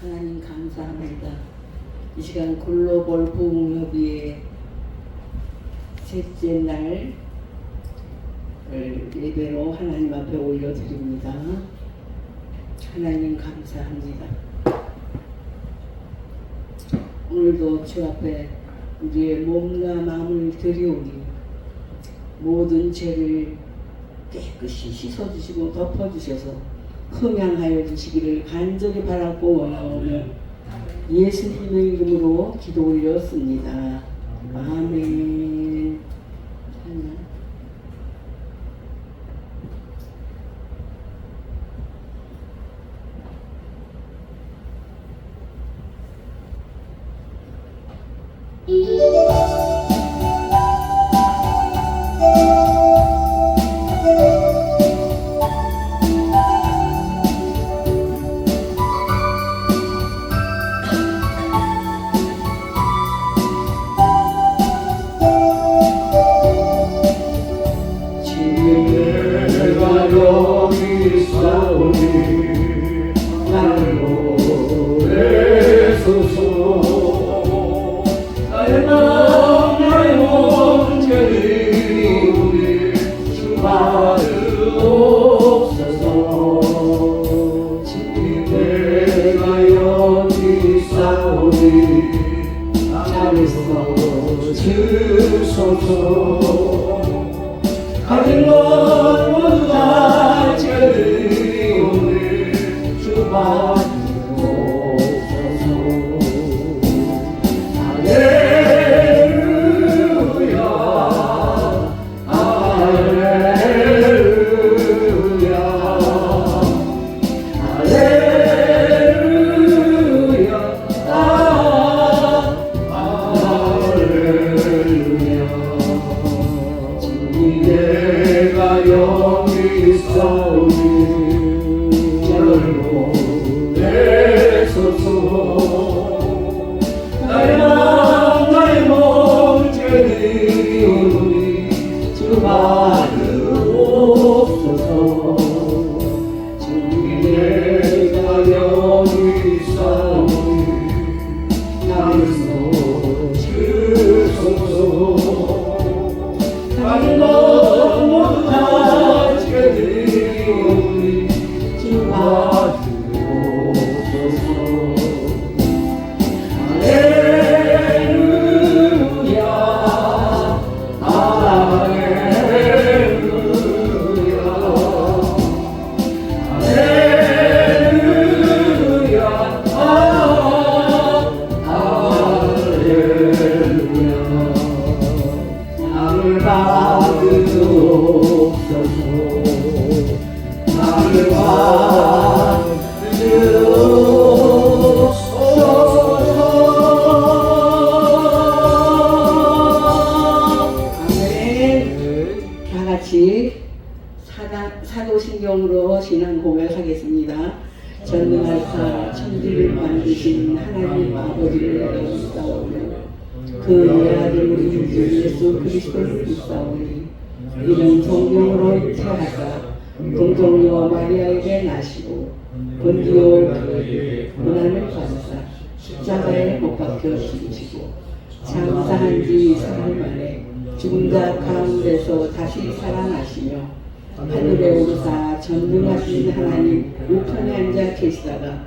하나님 감사합니다. 이 시간 글로벌 부흥협의회 셋째 날 예배로 하나님 앞에 올려드립니다. 하나님 감사합니다. 오늘도 주 앞에 우리의 몸과 마음을 들이오니 모든 죄를 깨끗이 씻어주시고 덮어주셔서 흠양하여 주시기를 간절히 바라고 원하오며 예수님의 이름으로 기도 올렸습니다. 아멘. 하나. 내 주 받으옵소서 내가 여기 있사오니 나를 써주소서 가진 것 모두 다 다 만드신 하나님 아버지를 믿사오며 그 외아들 우리 주 예수 그리스도를 믿사오니 이는 성령으로 잉태하사 동정녀 마리아에게 나시고 본디오 그에게 고난을 받으사 십자가에 못 박혀 죽으시고 장사한 지 사흘 만에 죽은 자 가운데서 다시 살아나시며 하늘에 오르사 전능하신 하나님 우편에 앉아 계시다가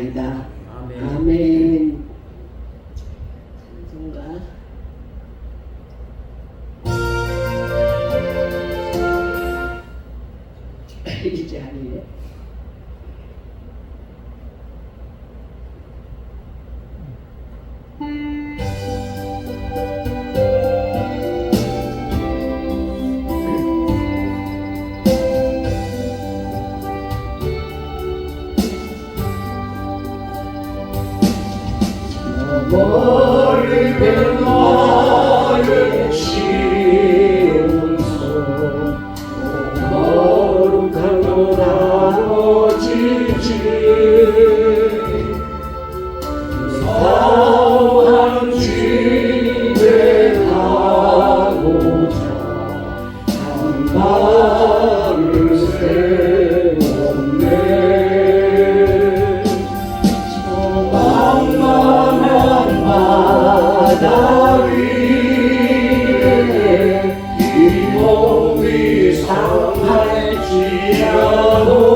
Jesus. 영원할지어도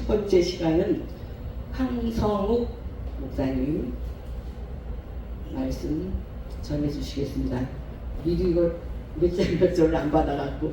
첫 번째 시간은 황성욱 목사님 말씀 전해주시겠습니다. 미리 이걸 몇장몇 절을 안 받아갖고